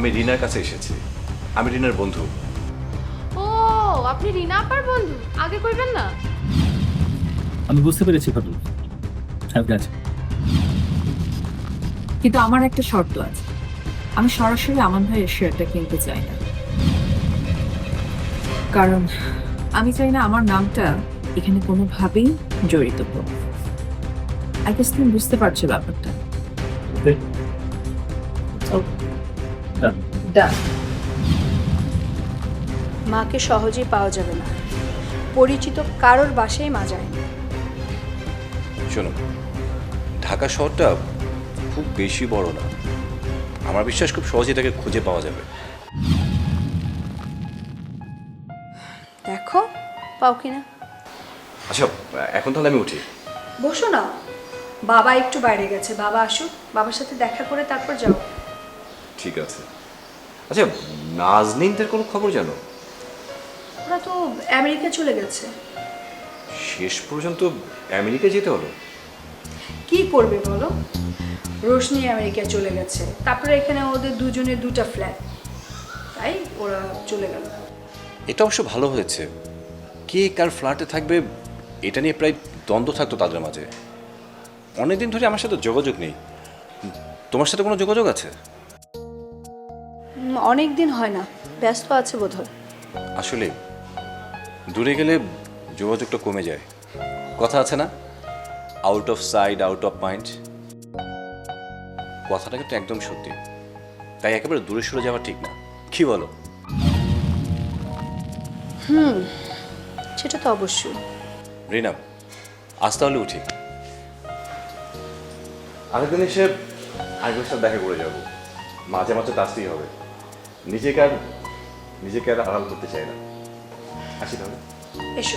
আমি রিনার কাছে এসেছি। আমি রিনার বন্ধু। ও আপনি রিনা আপার বন্ধু? আগে কইবেন না। আমি বুঝতে পেরেছি ফাটুল সাহেব আছে। কিন্তু আমার একটা শর্ত আছে। আমি সরাসরি আমান ভাইয়ের শেয়ারটা কিনতে চাই না। কারণ আমি চাই না আমার নামটা এখানে কোনোভাবেই জড়িত হোক। আই গেস তুমি বুঝতে পারছ ব্যাপারটা। ডান মাকে সহজেই পাওয়া যাবে না। পরিচিত কারোর বাসায় মা যায় না। শোনো ঢাকা শহরটা খুব বেশি বড় না। আমার বিশ্বাস খুব সহজেই তাকে খুঁজে পাওয়া যাবে। দেখো পাও কিনা আচ্ছা এখন তাহলে আমি উঠি। বসো না। বাবা একটু বাইরে গেছে। বাবা আসুক বাবার সাথে দেখা করে তারপর যাও। ঠিক আছে। আচ্ছা নাজনীনদের কোনো খবর জানো? ওরা তো আমেরিকা চলে গেছে। শেষ পর্যন্ত আমেরিকা যেতে হলো? কি করবে বলো? রোশনি আমেরিকা চলে গেছে। তারপরে এখানে ওদের দুজনের দুটা ফ্ল্যাট তাই ওরা চলে গেল। এটা অবশ্য ভালো হয়েছে। কে কার ফ্ল্যাটে থাকবে এটা নিয়ে প্রায় দ্বন্দ্ব থাকতো তাদের মাঝে। অনেকদিন ধরে আমার সাথে যোগাযোগ নেই। তোমার সাথে কোনো যোগাযোগ আছে? অনেক দিন হয় না। ব্যস্ত আছে বোধহয়। আসলে দূরে গেলে যোগাযোগটা কমে যায়। কথা আছে না? Out of sight out of mind কথাটা কিন্তু একদম সত্যি। তাই একেবারে দূরে সরে যাওয়া ঠিক না। কি বলো? হুম সেটা তো অবশ্যই। রিনা আজ তাহলে উঠি। আরেকদিন এসে আরেকবার সাথে দেখা করে যাব। মাঝে মাঝে তো আসতেই হবে। নিজেকে আর নিজেকে আর আড়াল করতে চাই না। আসি তাহলে। এসো।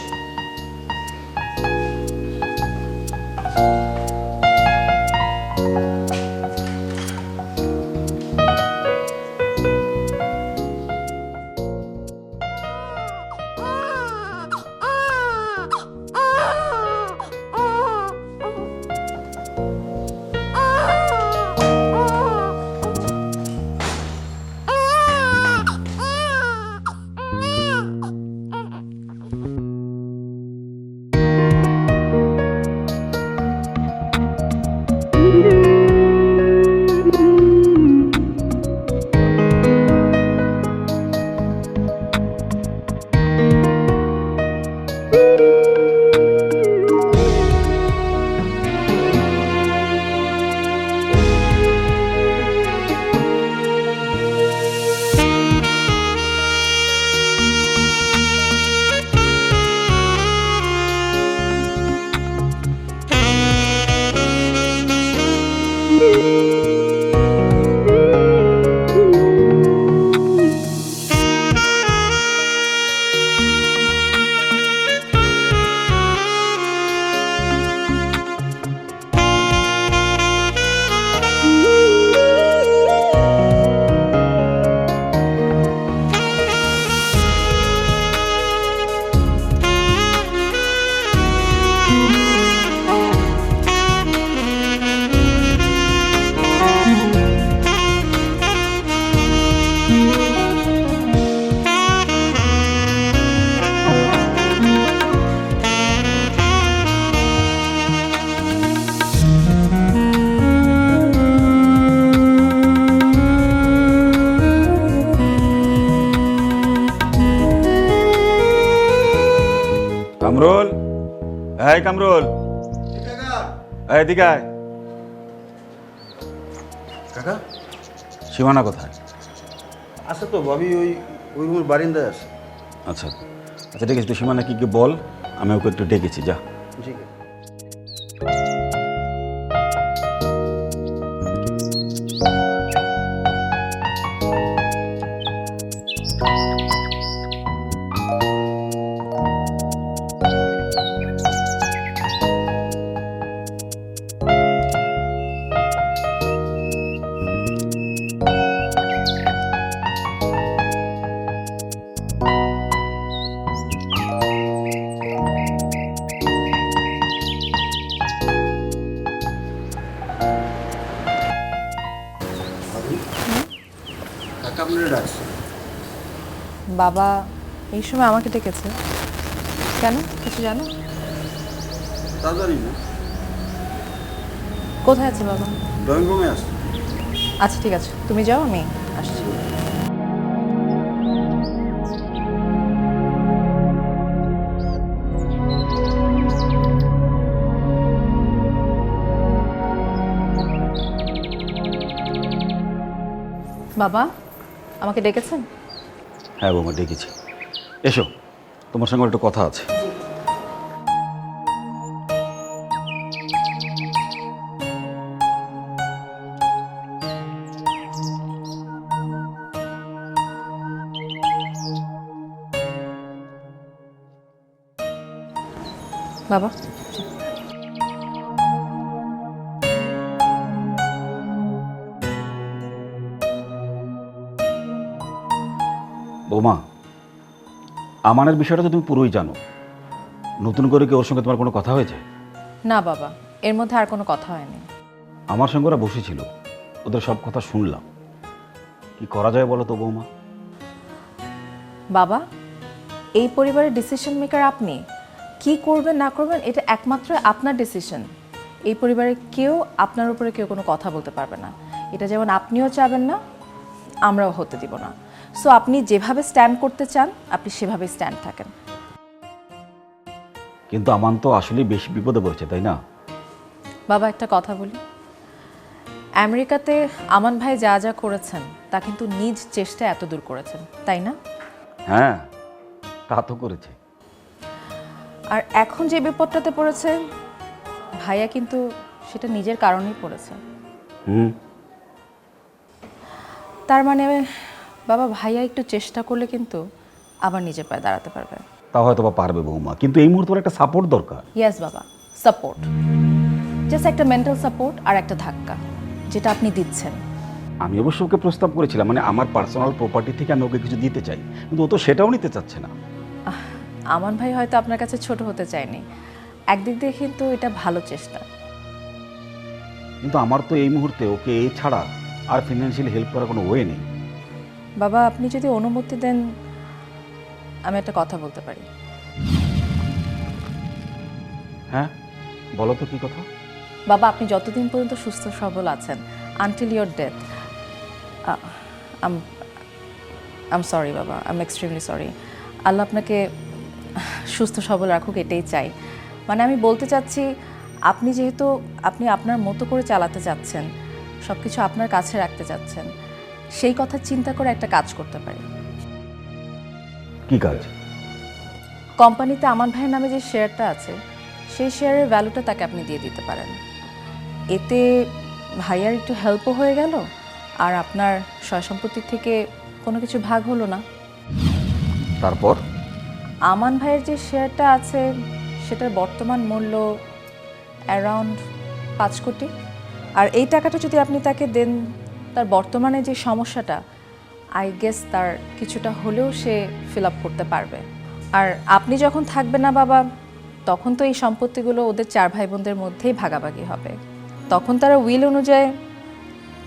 এই কামরুল। এদিকে আয়। কাকা? সীমানা কোথায়? আছে তো ভাবি ওই ওই রুমের বারিন্দায় আছে। আচ্ছা। আচ্ছা ঠিক আছে তুই সীমানা কি কি বল আমি ওকে একটু ডেকেছি যা। ঠিক আছে। বাবা এই সময় আমাকে ডেকেছে। কেন? কিছু জানো? না। কোথায় আছে বাবা? ড্রয়িং রুমে আসছে আচ্ছা ঠিক আছে। তুমি যাও আমি আসছি। বাবা আমাকে ডেকেছেন? হ্যাঁ বৌমা ডেকেছি। এসো তোমার সঙ্গে একটু কথা আছে। বাবা। আমানের বিষয়টা তো তুমি পুরোই জানো। নতুন করে কি ওর সঙ্গে তোমার কোনো কথা হয়েছে? না বাবা এর মধ্যে আর কোনো কথা হয়নি। আমার সঙ্গে ওরা বসেছিল ওদের সব কথা শুনলাম। কি করা যায় বলো তো বৌমা? বাবা এই পরিবারের ডিসিশন মেকার আপনি কি করবেন না করবেন এটা একমাত্র আপনার ডিসিশন এই পরিবারে কেউ আপনার উপরে কেউ কোনো কথা বলতে পারবে না। এটা যেমন আপনিও চাবেন না আমরাও হতে দিব না। সো আপনি যেভাবে স্ট্যান্ড করতে চান আপনি সেভাবে স্ট্যান্ড থাকেন। কিন্তু আমান তো আসলেই বেশি বিপদে পড়েছে তাই না? বাবা একটা কথা বলি। আমেরিকাতে আমান ভাই যা যা করেছেন তা কিন্তু নিজ চেষ্টায় এত দূর করেছেন তাই না? হ্যাঁ তা তো করেছে। আর এখন যে বিপদটাতে পড়েছে ভাইয়া কিন্তু সেটা নিজের কারণেই পড়েছে। হুম। তার মানে বাবা ভাইয়া একটু চেষ্টা করলে কিন্তু আবার নিজের পায়ে দাঁড়াতে পারবে। তা হয়তো বা পারবে বৌমা কিন্তু এই মুহূর্তে ওর একটা সাপোর্ট দরকার। ইয়েস বাবা সাপোর্ট জাস্ট একটা মেন্টাল সাপোর্ট আর একটা ধাক্কা যেটা আপনি দিচ্ছেন। আমি অবশ্য ওকে প্রস্তাব করেছিলাম মানে আমার পার্সোনাল প্রপার্টি থেকে আমি ওকে কিছু দিতে চাই কিন্তু ও তো সেটাও নিতে চাচ্ছে না। আমার ভাই হয়তো আপনার কাছে ছোট হতে চায়নি। একদিক দিয়ে কিন্তু এটা ভালো চেষ্টা। কিন্তু আমার তো এই মুহূর্তে ওকে এই ছাড়া আর ফিনান্সিয়ালি হেল্প করার কোনো ওয়ে নেই। বাবা আপনি যদি অনুমতি দেন আমি একটা কথা বলতে পারি। হ্যাঁ? বলো তো কি কথা? বাবা আপনি যতদিন পর্যন্ত সুস্থ সবল আছেন until your death um um sorry বাবা আম এক্সট্রিমলি সরি আল্লাহ আপনাকে সুস্থ সবল রাখুক এটাই চাই। মানে আমি বলতে চাচ্ছি আপনি যেহেতু আপনি আপনার মতো করে চালাতে চাচ্ছেন সব কিছু আপনার কাছে রাখতে চাচ্ছেন সেই কথা চিন্তা করে একটা কাজ করতে পারি। কি কাজ? কোম্পানিতে আমার ভাইয়ের নামে যে শেয়ারটা আছে সেই শেয়ারের ভ্যালুটা তাকে আপনি দিয়ে দিতে পারেন। এতে ভাইয়ার একটু হেল্পও হয়ে গেল আর আপনার সয় সম্পত্তি থেকে কোনো কিছু ভাগ হলো না। তারপর? আমান ভাইয়ের যে শেয়ারটা আছে সেটার বর্তমান মূল্য অ্যারাউন্ড পাঁচ কোটি। আর এই টাকাটা যদি আপনি তাকে দেন তার বর্তমানে যে সমস্যাটা আই গেস তার কিছুটা হলেও সে ফিল আপ করতে পারবে। আর আপনি যখন থাকবেন না বাবা, তখন তো এই সম্পত্তিগুলো ওদের চার ভাই বোনদের মধ্যেই ভাগাভাগি হবে। তখন তারা উইল অনুযায়ী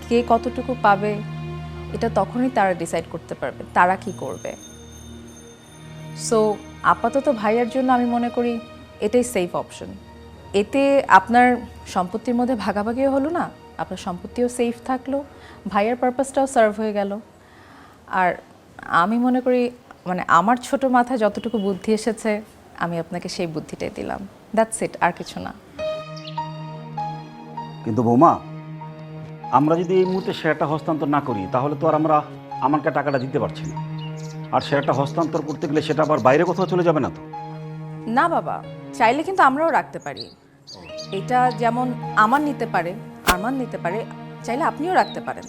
কে কতটুকু পাবে, এটা তখনই তারা ডিসাইড করতে পারবে, তারা কি করবে। সো আপাতত ভাইয়ার জন্য আমি মনে করি এটাই সেফ অপশন এতে আপনার সম্পত্তির মধ্যে ভাগাভাগিও হলো না আপনার সম্পত্তিও সেফ থাকল ভাইয়ার পারপাসটাও সার্ভ হয়ে গেল। আর আমি মনে করি মানে আমার ছোট মাথায় যতটুকু বুদ্ধি এসেছে আমি আপনাকে সেই বুদ্ধিটাই দিলাম। দ্যাটস ইট আর কিছু না। কিন্তু বৌমা আমরা যদি এই মুহূর্তে শেয়ারটা হস্তান্তর না করি তাহলে তো আর আমরা আমাকে টাকাটা দিতে পারছি না। আর শেয়ারটা হস্তান্তর করতে গেলে সেটা আবার বাইরে কোথাও চলে যাবে না তো? না বাবা চাইলে কিন্তু আমরাও রাখতে পারি। এটা যেমন আমার নিতে পারে আরমান নিতে পারে, চাইলে আপনিও রাখতে পারেন।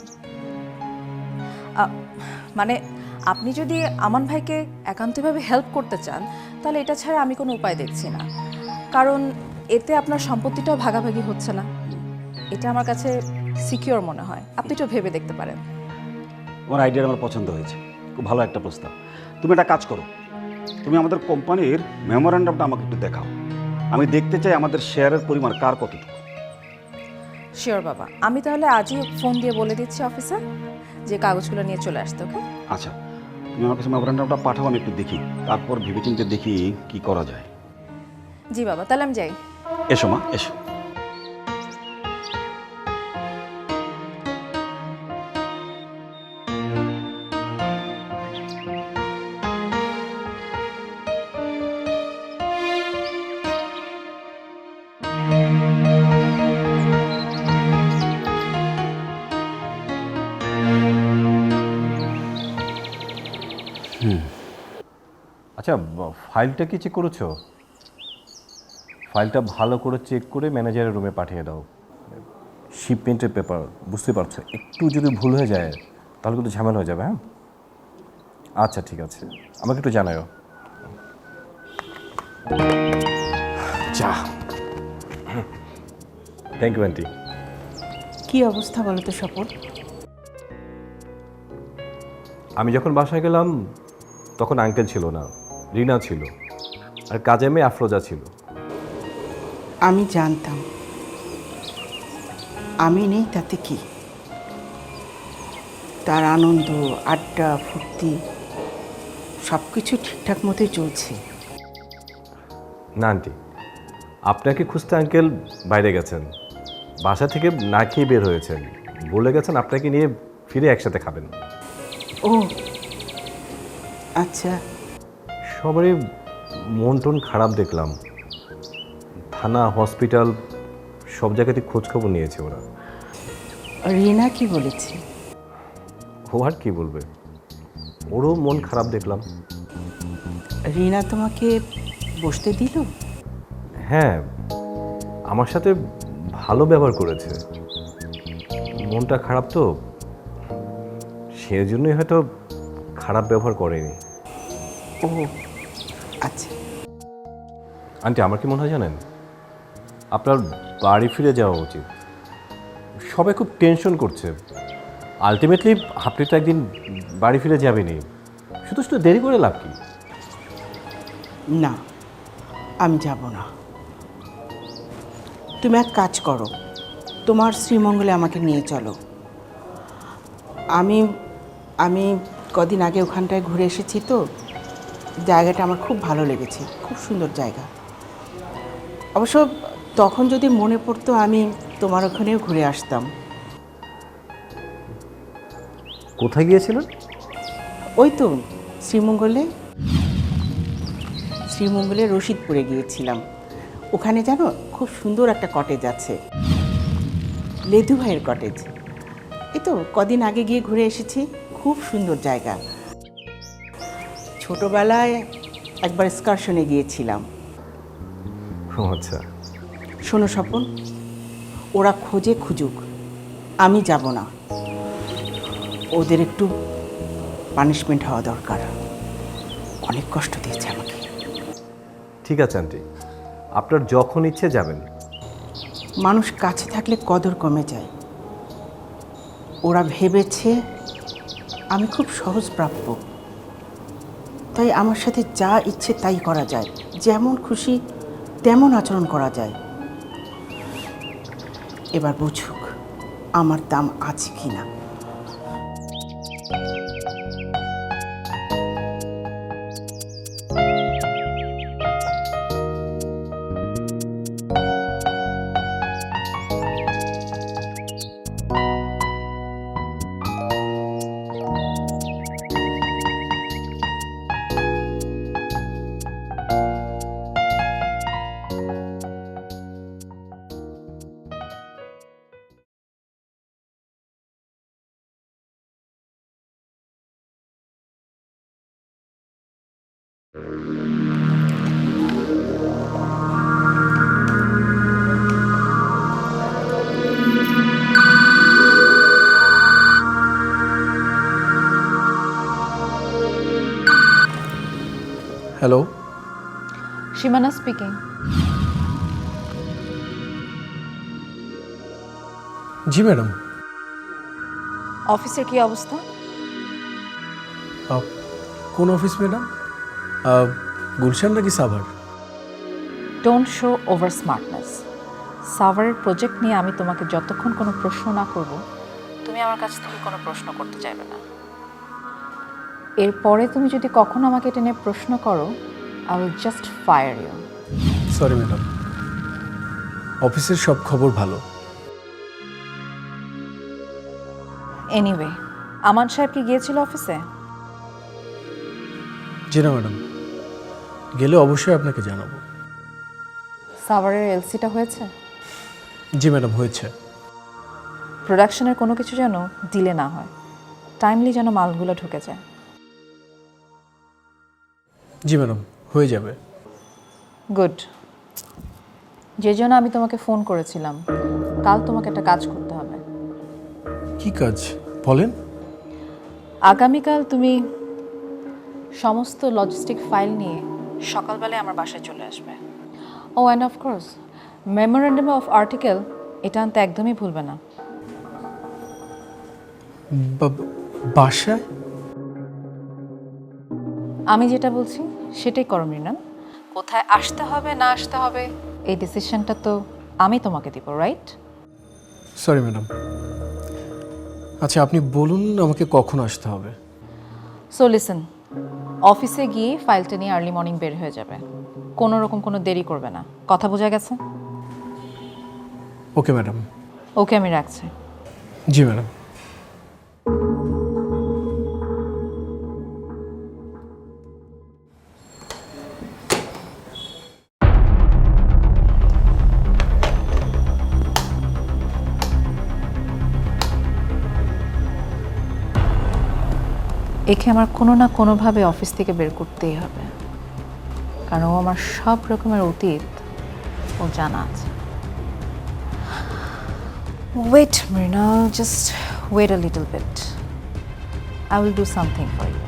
মানে আপনি যদি আমান ভাইকে একান্তভাবে হেল্প করতে চান, তাহলে এটা ছাড়া আমি কোনো উপায় দেখছি না। কারণ এতে আপনার সম্পত্তিটাও ভাগাভাগি হচ্ছে না। এটা আমার কাছে সিকিওর মনে হয়। আপনি একটু ভেবে দেখতে পারেন। আমার আইডিয়া আমার পছন্দ হয়েছে। খুব ভালো একটা প্রস্তাব। তুমি একটা কাজ করো। তুমি আমাদের কোম্পানির মেমোরান্ডামটা আমাকে একটু দেখাও। আমি দেখতে চাই আমাদের শেয়ারের পরিমাণ কার কতটুকু। শিওর বাবা। আমি তাহলে আজই ফোন দিয়ে বলে দিচ্ছি অফিসার যে কাগজগুলো নিয়ে চলে আসতে ওকে? আচ্ছা। তুমি আমার কাছে মেমোরেন্ডামটা পাঠাও আমি একটু দেখি। তারপর ভেবেচিন্তে দেখি কি করা যায়। জি বাবা তাহলে আমি যাই। এসো মা এসো। আচ্ছা ফাইলটা কি চেক করেছ? ফাইলটা ভালো করে চেক করে ম্যানেজারের রুমে পাঠিয়ে দাও। শিপমেন্টের পেপার বুঝতে পারছ? একটু যদি ভুল হয়ে যায় তাহলে কিন্তু ঝামেলা হয়ে যাবে হ্যাঁ? আচ্ছা ঠিক আছে। আমাকে একটু জানাও চা থ্যাংক ইউ আন্টি কি অবস্থা বলো তো স্বপন? আমি যখন বাসায় গেলাম তখন আঙ্কেল ছিল না। রিনা ছিল আর কাজে মেয়ে আফরোজা ছিল। আমি জানতাম। আমি নেই তাতে কি? তার আনন্দ আড্ডা ফুর্তি সব কিছু ঠিকঠাক মতোই চলছে। না আন্টি। আপনাকে খুঁজতে আঙ্কেল বাইরে গেছেন। বাসা থেকে না খেয়ে বের হয়েছেন। বলে গেছেন আপনাকে নিয়ে ফিরে একসাথে খাবেন। ও আচ্ছা। সবারই মন টন খারাপ দেখলাম। থানা হসপিটাল সব জায়গাতে খোঁজখবর নিয়েছে ওরা। রিনা কি বলেছে? ও আর কি বলবে? ওরও মন খারাপ দেখলাম। রিনা তোমাকে বসতে দিল? হ্যাঁ আমার সাথে ভালো ব্যবহার করেছে। মনটা খারাপ তো সেজন্যই হয়তো খারাপ ব্যবহার করেনি। ও আচ্ছা। আন্টি আমার কি মনে হয় জানেন? আপনার বাড়ি ফিরে যাওয়া উচিত। সবাই খুব টেনশন করছে। আলটিমেটলি আপনি তো একদিন বাড়ি ফিরে যাবেনি শুধু শুধু দেরি করে লাভ কি? না আমি যাব না। তুমি এক কাজ করো। তোমার শ্রীমঙ্গলে আমাকে নিয়ে চলো। আমি আমি কদিন আগে ওখানটায় ঘুরে এসেছি তো। জায়গাটা আমার খুব ভালো লেগেছে খুব সুন্দর জায়গা। অবশ্য তখন যদি মনে পড়তো আমি তোমার ওখানেও ঘুরে আসতাম। কোথায় গিয়েছিলেন ওই তো শ্রীমঙ্গলে। শ্রীমঙ্গলে রশিদপুরে গিয়েছিলাম। ওখানে জানো খুব সুন্দর একটা কটেজ আছে। লেদু ভাইয়ের কটেজ এই তো কদিন আগে গিয়ে ঘুরে এসেছি খুব সুন্দর জায়গা। ছোটবেলায় একবার স্কারশনে গিয়েছিলাম। আচ্ছা। শোনো স্বপন ওরা খোঁজে খুঁজুক আমি যাব না। ওদের একটু পানিশমেন্ট হওয়া দরকার। অনেক কষ্ট দিয়েছে আমাকে। ঠিক আছে আন্টি। আপনার যখন ইচ্ছে যাবেন। মানুষ কাছে থাকলে কদর কমে যায়। ওরা ভেবেছে আমি খুব সহজ প্রাপ্য। তাই আমার সাথে যা ইচ্ছে তাই করা যায়। যেমন খুশি, তেমন আচরণ করা যায়। এবার বুঝুক, আমার দাম আছে কি না হ্যালো সীমানা স্পিকিং জি ম্যাডাম। অফিসের কি অবস্থা? আহ, কোন অফিস ম্যাডাম? গুলশান নাকি Savar? Don't show over smartness সাভারের প্রজেক্ট নিয়ে আমি তোমাকে যতক্ষণ কোনো প্রশ্ন না করব তুমি আমার কাছ থেকে কোনো প্রশ্ন করতে চাইবে না। এরপরে তুমি যদি কখনো আমাকে এটা নিয়ে প্রশ্ন করো I will just fire you sorry madam অফিসের সব খবর ভালো। এনিওয়ে আমান সাহেব কি গিয়েছিল অফিসে জি না ম্যাডাম গেলে অবশ্যই আপনাকে জানাব। সাভারের এলসিটা হয়েছে? জি ম্যাডাম হয়েছে। প্রোডাকশনের কোনো কিছু যেন ডিলে না হয়। টাইমলি যেন মালগুলো ঢুকে যায়। জি ম্যাডাম হয়ে যাবে। গুড যে জন্য আমি তোমাকে ফোন করেছিলাম কাল তোমাকে একটা কাজ করতে হবে। কি কাজ? বলেন। আগামীকাল তুমি সমস্ত লজিস্টিক ফাইল নিয়ে সকালবেলায় আমার বাসায় চলে আসবে। ও and of course memorandum of article এটা আনতে একদমই ভুলবে না। বাসায়? আমি যেটা বলছি সেটাই করো মৃণাল। কোথায় আসতে হবে না আসতে হবে এই ডিসিশনটা তো আমি তোমাকে দিব রাইট সরি ম্যাডাম আচ্ছা আপনি বলুন আমাকে কখন আসতে হবে। সো লিসেন অফিসে গিয়ে ফাইলটা নিয়ে আর্লি মর্নিং বের হয়ে যাবে। কোনো রকম কোনো দেরি করবে না। কথা বোঝা গেছে? ওকে ম্যাডাম ওকে আমি রাখছি। জি ম্যাডাম একে আমার কোনো না কোনোভাবে অফিস থেকে বের করতেই হবে। কারণ ও আমার সব রকমের অতীত ও জানা আছে। Wait Mrinal just wait a little bit I will do something for you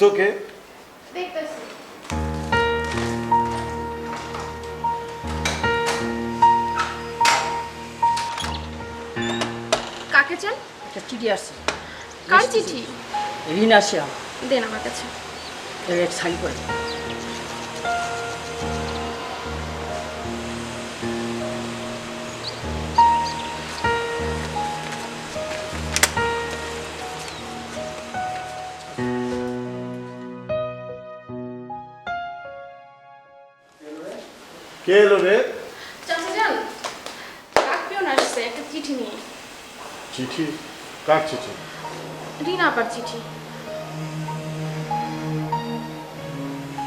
দেখতো কে দেখতেছি। কাকে চান? একটা চিঠি আসছে। কার চিঠি? ঋণ আসিয়া দেন আমার কাছে। এক সাইন করে। কে এলো রে? চাচা যান কাক পিয়ন আসছে একটা চিঠি নিয়ে। চিঠি? কার চিঠি? রিনা আপার চিঠি।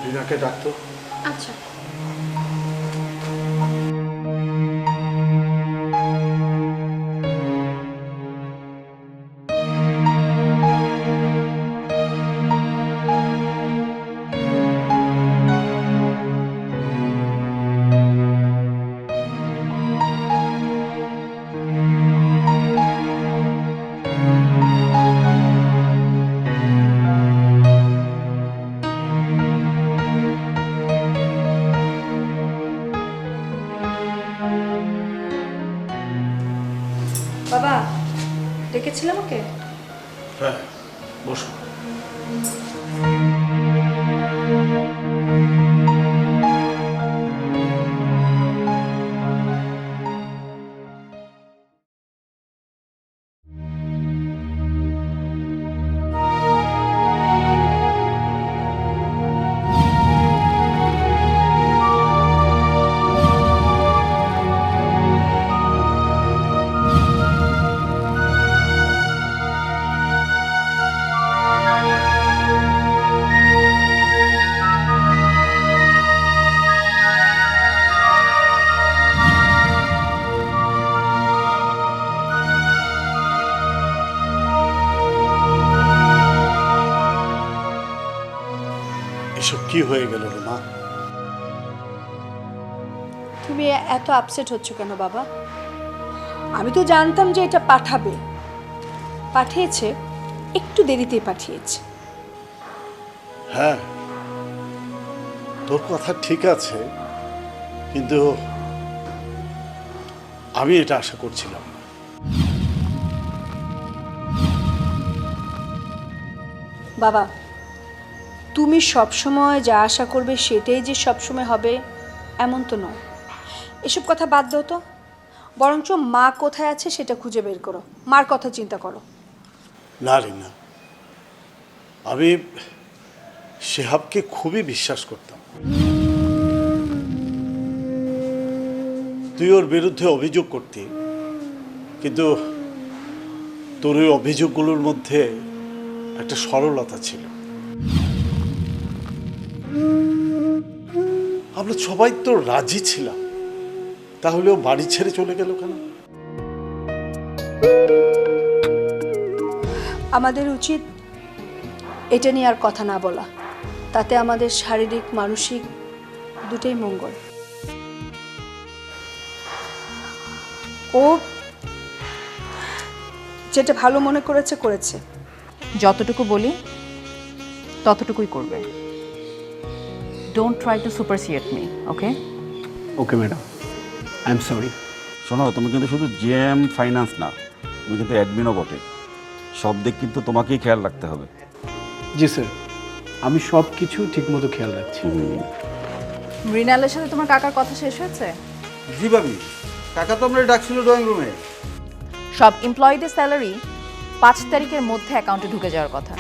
রিনাকে ডাকতো? আচ্ছা। আপসেট হচ্ছ কেন বাবা? আমি তো জানতাম যে এটা পাঠাবে। পাঠিয়েছে একটু দেরিতে পাঠিয়েছে। হ্যাঁ তোর কথা ঠিক আছে কিন্তু আমি এটা আশা করছিলাম না। বাবা তুমি সবসময় যা আশা করবে সেটাই যে সবসময় হবে এমন তো নয়। এসব কথা বাদ দাও তো। বরঞ্চ মা কোথায় আছে সেটা খুঁজে বের করো। মার কথা চিন্তা করো। না রে, না। আমি শেহাবকে খুবই বিশ্বাস করতাম। তুই ওর বিরুদ্ধে অভিযোগ করতি। কিন্তু তোর ওই অভিযোগগুলোর মধ্যে একটা সরলতা ছিল। আমরা সবাই তো রাজি ছিলাম। তাহলে ও বাড়ি ছেড়ে চলে গেল কেন? আমাদের উচিত এটা নিয়ে আর কথা না বলা। তাতে আমাদের শারীরিক মানসিক দুটোই মঙ্গল। ও যেটা ভালো মনে করেছে করেছে। যতটুকু বলি ততটুকুই করবে। Don't try to supersede me okay okay madam I am sorry শোনো তুমি কিন্তু শুধু জিএম ফাইন্যান্স না তুমি কিন্তু অ্যাডমিনও বটে। সব দিক কিন্তু তোমাকেই খেয়াল রাখতে হবে। জি স্যার আমি সব কিছু ঠিকমতো খেয়াল রাখছি। মৃণালের সাথে তোমার কাকার কথা শেষ হয়েছে? জি ভাবি। কাকা তো আমরা ডাকছিল ড্রয়িং রুমে সব এমপ্লয়ীদের স্যালারি পাঁচ তারিখের মধ্যে অ্যাকাউন্টে ঢুকে যাওয়ার কথা।